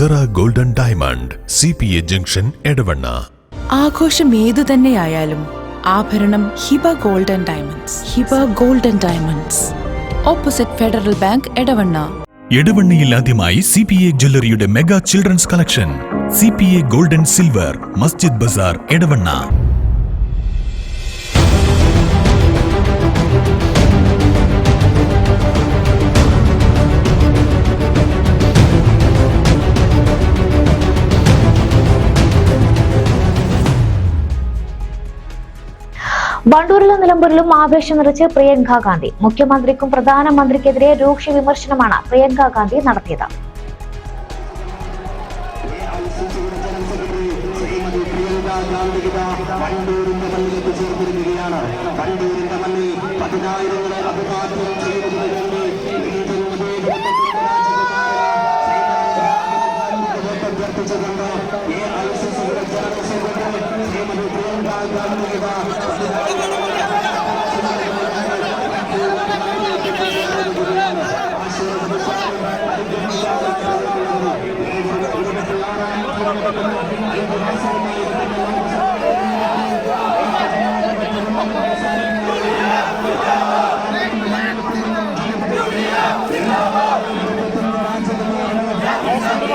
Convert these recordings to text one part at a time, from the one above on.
Sera golden diamond C P A junction Edavanna ആഘോഷം ഏതു തന്നെയായാലും ആഭരണം Hiba golden diamonds Hiba golden diamonds opposite Federal Bank Edavanna എടവണ്ണയിൽ ആദ്യമായി C P A ജ്വല്ലറിയുടെ mega children's collection C P A golden silver Masjid Bazar Edavanna വണ്ടൂരിലും നിലമ്പൂരിലും ആവേശം നിറച്ച് പ്രിയങ്ക ഗാന്ധി. മുഖ്യമന്ത്രിക്കും പ്രധാനമന്ത്രിക്കെതിരെ രൂക്ഷ വിമർശനമാണ് പ്രിയങ്ക ഗാന്ധി നടത്തിയത്. വണ്ടൂരിന്റെ പതിനായിരങ്ങളെ അഭിവാദ്യം ചെയ്യുന്നതിന്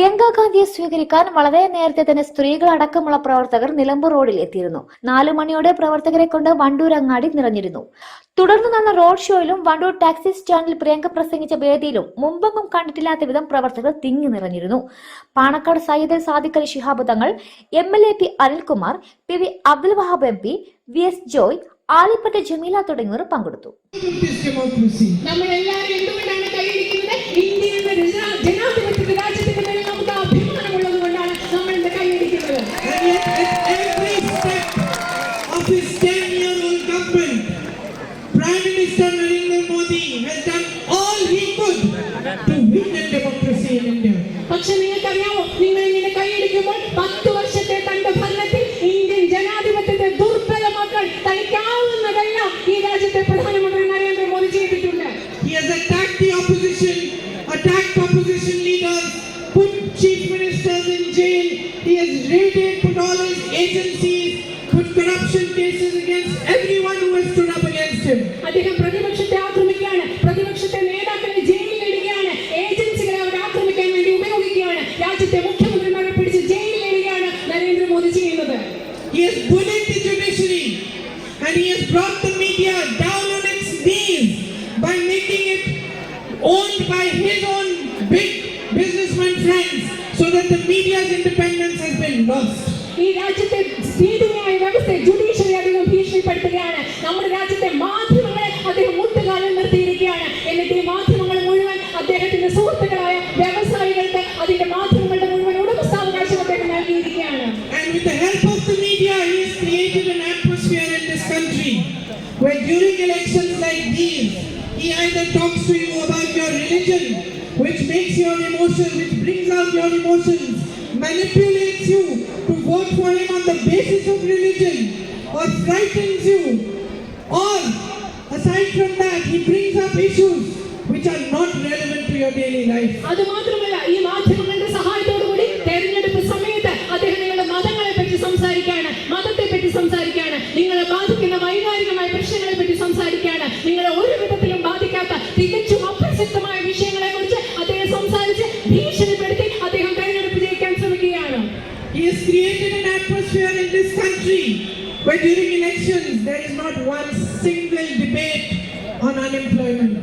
പ്രിയങ്ക ഗാന്ധിയെ സ്വീകരിക്കാൻ വളരെ നേരത്തെ തന്നെ സ്ത്രീകളടക്കമുള്ള പ്രവർത്തകർ നിലമ്പൂർ റോഡിൽ എത്തിയിരുന്നു. നാലു മണിയോടെ പ്രവർത്തകരെ കൊണ്ട് വണ്ടൂർ അങ്ങാടി നിറഞ്ഞിരുന്നു. തുടർന്ന് നടന്ന റോഡ് ഷോയിലും വണ്ടൂർ ടാക്സി സ്റ്റാൻഡിൽ പ്രിയങ്ക പ്രസംഗിച്ച വേദിയിലും മുമ്പെങ്ങും കണ്ടിട്ടില്ലാത്ത വിധം പ്രവർത്തകർ തിങ്ങി നിറഞ്ഞിരുന്നു. Panakkad Sayyid Sadiq Ali Shihab Thangal M L A P Anilkumar P V Abdul Wahab M P V S Joy Alippatta Jameela തുടങ്ങിയവർ പങ്കെടുത്തു. നമ്മൾ എല്ലാവരും എന്തുകൊണ്ടാണ് കൈയടിക്കുന്നത്? He has raided, put all his agencies, put corruption cases against everyone who has stood up against him. അദ്ദേഹം പ്രതിപക്ഷത്തെ ആക്രമിക്കുകയാണ് പ്രതിപക്ഷത്തെ നേതാക്കളെ ജയിലിൽ ഇടുകയാണ് ഏജൻസികളെ അവർ ആക്രമിക്കാൻ വേണ്ടി ഉപയോഗിക്കുകയാണ് രാജ്യത്തെ മുഖ്യമന്ത്രിമാരെ പിടിച്ച് ജയിലിൽ ഇടുകയാണ് നരേന്ദ്രമോദി ചെയ്യുന്നത് He has bullied the judiciary and he has brought the media down on its knees by making it owned by his own big businessman friends so that the media's independence has been lost. ഈ രാജ്യത്തെ നീതിന്യായ വ്യവസ്ഥ judiciary അദ്ദേഹം ഭീഷണിപ്പെടുത്തുകയാണ് നമ്മുടെ രാജ്യത്തെ മാധ്യമങ്ങളെ അദ്ദേഹം മുട്ടുകാലം നിർത്തിയിരിക്കുകയാണ് എന്നിട്ട് ഈ മാധ്യമങ്ങൾ മുഴുവൻ അദ്ദേഹത്തിന്റെ സുഹൃത്തുക്കളായ വ്യവസായികൾക്ക് അതിന്റെ മാധ്യമങ്ങളുടെ മുഴുവൻ ഉടമസ്ഥാവകാശം അദ്ദേഹം നൽകിയിരിക്കുകയാണ് And with the help of the media, he has created an atmosphere in this country where during elections like these, he either talks to you about your religion, which makes your emotions, which brings out your emotions, manipulates you to vote for him on the basis of religion, or frightens you, or aside from that, he brings up issues which are not relevant to your daily life. He has created an atmosphere in this country where during elections there is not one single debate on unemployment.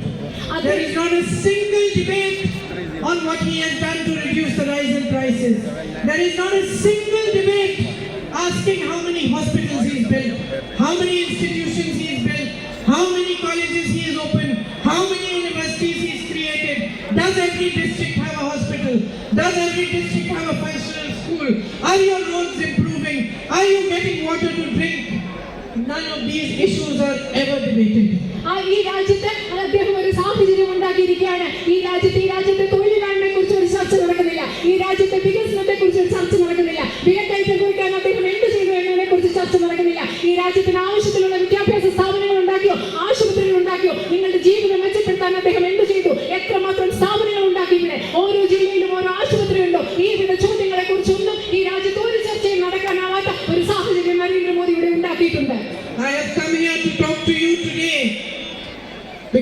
There is not a single debate on what he has done to reduce the rise in prices. There is not a single debate asking how many hospitals he has built, how many institutions he has built, how many colleges he has opened, how many universities he has created. Does every district have a hospital? Does every district have a? Are your roads improving? Are you getting water to drink? None of these issues are ever debated. ആ ഈ രാജ്യത്ത് അദ്ദേഹം ഒരു സാഹചര്യം ഉണ്ടാക്കിയിരിക്കുകയാണ് ഈ രാജ്യത്ത് ഈ രാജ്യത്തെ തൊഴിലില്ലായ്മയെ കുറിച്ച് ഒരു ചർച്ച നടക്കുന്നില്ല ഈ രാജ്യത്തെ വികസനത്തെ കുറിച്ച്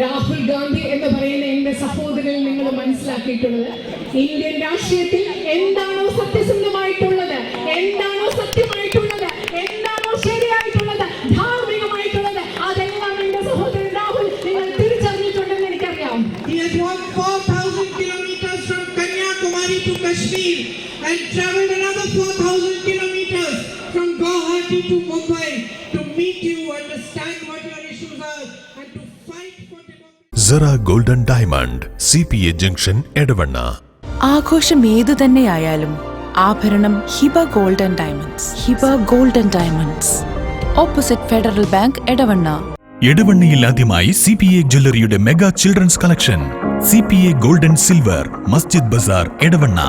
രാഹുൽ ഗാന്ധി എന്ന് പറയുന്ന എന്റെ സഹോദരൻ നിങ്ങൾ മനസ്സിലാക്കിയിട്ടുള്ളത്. ഇന്ത്യൻ രാഷ്ട്രീയത്തിൽ എന്താണോ സത്യസന്ധമായിട്ടുള്ളത് എന്താണോ സത്യമായിട്ടുള്ളത് എന്താണോ ശരിയായിട്ടുള്ളത് ധാർമ്മികമായിട്ടുള്ളത് അതെല്ലാം എന്റെ സഹോദരൻ രാഹുൽ നിങ്ങൾ തിരിച്ചറിഞ്ഞിട്ടുണ്ടെന്ന് എനിക്കറിയാം. He has walked 4,000 kilometers from Kanyakumari to Kashmir and traveled another 4,000 kilometers from Guwahati to Mumbai to meet you, what Sera golden diamond C P A junction Edavanna. ആഘോഷം ഏതു തന്നെയായാലും ആഭരണം Hiba golden diamonds. Hiba golden diamonds. Opposite Federal Bank Edavanna. എടവണ്ണയിൽ ആദ്യമായി C P A ജ്വല്ലറിയുടെ mega children's collection C P A golden silver Masjid Bazar Edavanna.